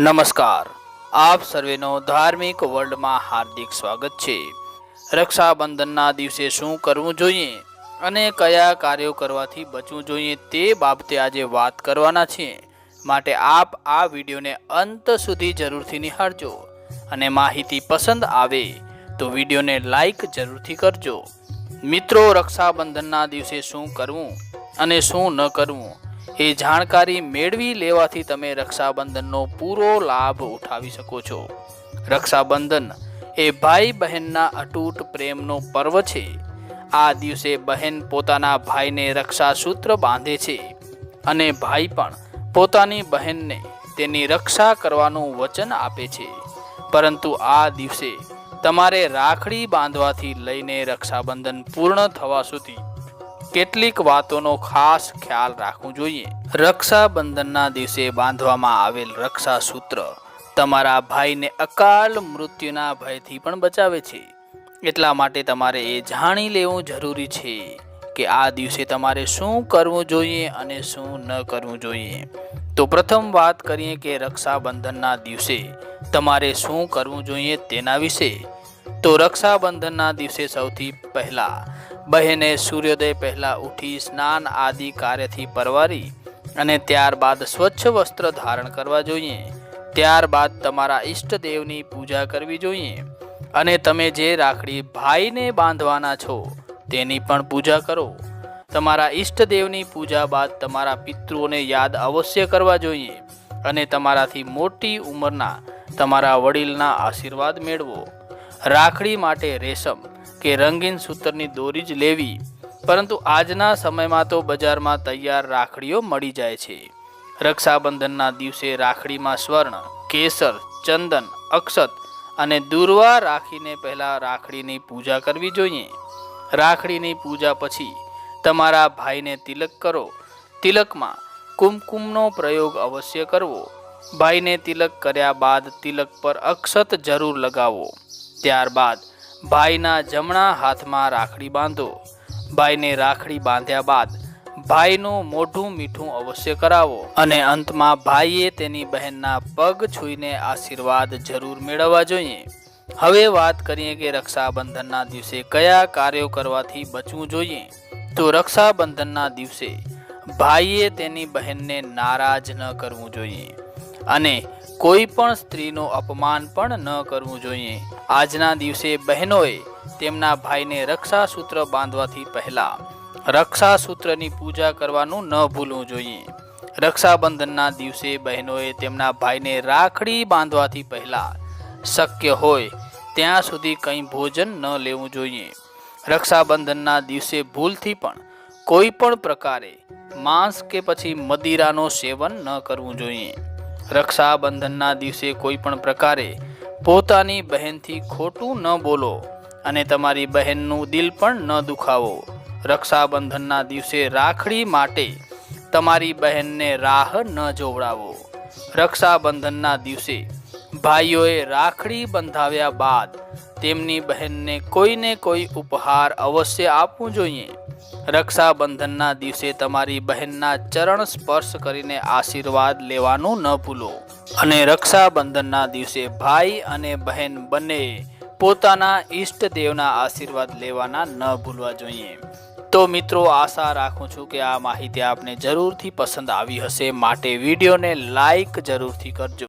નમસ્કાર. આપ સર્વેનો ધાર્મિક વર્લ્ડમાં હાર્દિક સ્વાગત છે. રક્ષાબંધનના દિવસે શું કરવું જોઈએ અને કયા કાર્યો કરવાથી બચવું જોઈએ તે બાબતે આજે વાત કરવાના છીએ. માટે આપ આ વિડીયોને અંત સુધી જરૂરથી નિહાળજો અને માહિતી પસંદ આવે તો વિડીયોને લાઈક જરૂરથી કરજો. મિત્રો, રક્ષાબંધનના દિવસે શું કરવું અને શું ન કરવું એ જાણકારી મેળવી લેવાથી તમે રક્ષાબંધનનો પૂરો લાભ ઉઠાવી શકો છો. રક્ષાબંધન એ ભાઈ બહેનના અટૂટ પ્રેમનો પર્વ છે. આ દિવસે બહેન પોતાના ભાઈને રક્ષાસૂત્ર બાંધે છે અને ભાઈ પણ પોતાની બહેનને તેની રક્ષા કરવાનું વચન આપે છે. પરંતુ આ દિવસે તમારે રાખડી બાંધવાથી લઈને રક્ષાબંધન પૂર્ણ થવા સુધી કેટલીક વાતોનો ખાસ ખ્યાલ રાખવું જોઈએ. રક્ષાબંધનના દિવસે બાંધવામાં આવેલ રક્ષા સૂત્ર તમારા ભાઈને અકાલ મૃત્યુના ભયથી પણ બચાવે છે. એટલા માટે તમારે એ જાણી લેવું જરૂરી છે કે આ દિવસે તમારે શું કરવું જોઈએ અને શું ન કરવું જોઈએ. તો પ્રથમ વાત કરીએ કે રક્ષાબંધનના દિવસે તમારે શું કરવું જોઈએ તેના વિશે. તો રક્ષાબંધનના દિવસે સૌથી પહેલાં બહેને સૂર્યોદય પહેલાં ઉઠી સ્નાન આદિ કાર્યથી પરવારી અને ત્યારબાદ સ્વચ્છ વસ્ત્ર ધારણ કરવા જોઈએ. ત્યારબાદ તમારા ઈષ્ટદેવની પૂજા કરવી જોઈએ અને તમે જે રાખડી ભાઈને બાંધવાના છો તેની પણ પૂજા કરો. તમારા ઈષ્ટદેવની પૂજા બાદ તમારા પિતૃઓને યાદ અવશ્ય કરવા જોઈએ અને તમારાથી મોટી ઉંમરના તમારા વડીલના આશીર્વાદ મેળવો. રાખડી માટે રેશમ કે રંગીન સૂતરની દોરી જ લેવી. પરંતુ આજના સમયમાં તો બજારમાં તૈયાર રાખડીઓ મળી જાય છે. રક્ષાબંધનના દિવસે રાખડીમાં સ્વર્ણ, કેસર, ચંદન, અક્ષત અને દુર્વા રાખીને પહેલાં રાખડીની પૂજા કરવી જોઈએ. રાખડીની પૂજા પછી તમારા ભાઈને તિલક કરો. તિલકમાં કુમકુમનો પ્રયોગ અવશ્ય કરવો. ભાઈને તિલક કર્યા બાદ તિલક પર અક્ષત જરૂર લગાવો. ત્યારબાદ ભાઈના જમણા હાથમાં રાખડી બાંધો. ભાઈને રાખડી બાંધ્યા બાદ ભાઈનું મોઢું મીઠું અવશ્ય કરાવો અને અંતમાં ભાઈએ તેની બહેનના પગ છૂઈને આશીર્વાદ જરૂર મેળવવા જોઈએ. હવે વાત કરીએ કે રક્ષાબંધનના દિવસે કયા કાર્યો કરવાથી બચવું જોઈએ. તો રક્ષાબંધનના દિવસે ભાઈએ તેની બહેનને નારાજ ન કરવું જોઈએ અને કોઈ પણ સ્ત્રીનું અપમાન પણ ન કરવું જોઈએ. આજના દિવસે બહેનોએ તેમના ભાઈને રક્ષાસૂત્ર બાંધવાથી પહેલાં રક્ષાસૂત્રની પૂજા કરવાનું ન ભૂલવું જોઈએ. રક્ષાબંધનના દિવસે બહેનોએ તેમના ભાઈને રાખડી બાંધવાથી પહેલાં શક્ય હોય ત્યાં સુધી કંઈ ભોજન ન લેવું જોઈએ. રક્ષાબંધનના દિવસે ભૂલથી પણ કોઈ પણ પ્રકારે માંસ કે પછી મદિરાનો સેવન ન કરવું જોઈએ. રક્ષાબંધનના દિવસે કોઈ પણ પ્રકારે પોતાની બહેનથી ખોટું ન બોલો અને તમારી બહેનનું દિલ પણ ન દુખાવો. રક્ષાબંધનના દિવસે રાખડી માટે તમારી બહેનને રાહ ન જોવડાવો. રક્ષાબંધનના દિવસે ભાઈઓએ રાખડી બંધાવ્યા બાદ તેમની બહેનને કોઈને કોઈ ઉપહાર અવશ્ય આપવું જોઈએ. રક્ષાબંધનના દિવસે તમારી બહેનના ચરણ સ્પર્શ કરીને આશીર્વાદ લેવાનું ન ભૂલો. અને રક્ષાબંધનના દિવસે ભાઈ અને બહેન બંને પોતાના ઈષ્ટદેવના આશીર્વાદ લેવાના ન ભૂલવા જોઈએ. તો મિત્રો, આશા રાખું છું કે આ માહિતી આપને જરૂરથી પસંદ આવી હશે. માટે વિડીયોને લાઈક જરૂરથી કરજો.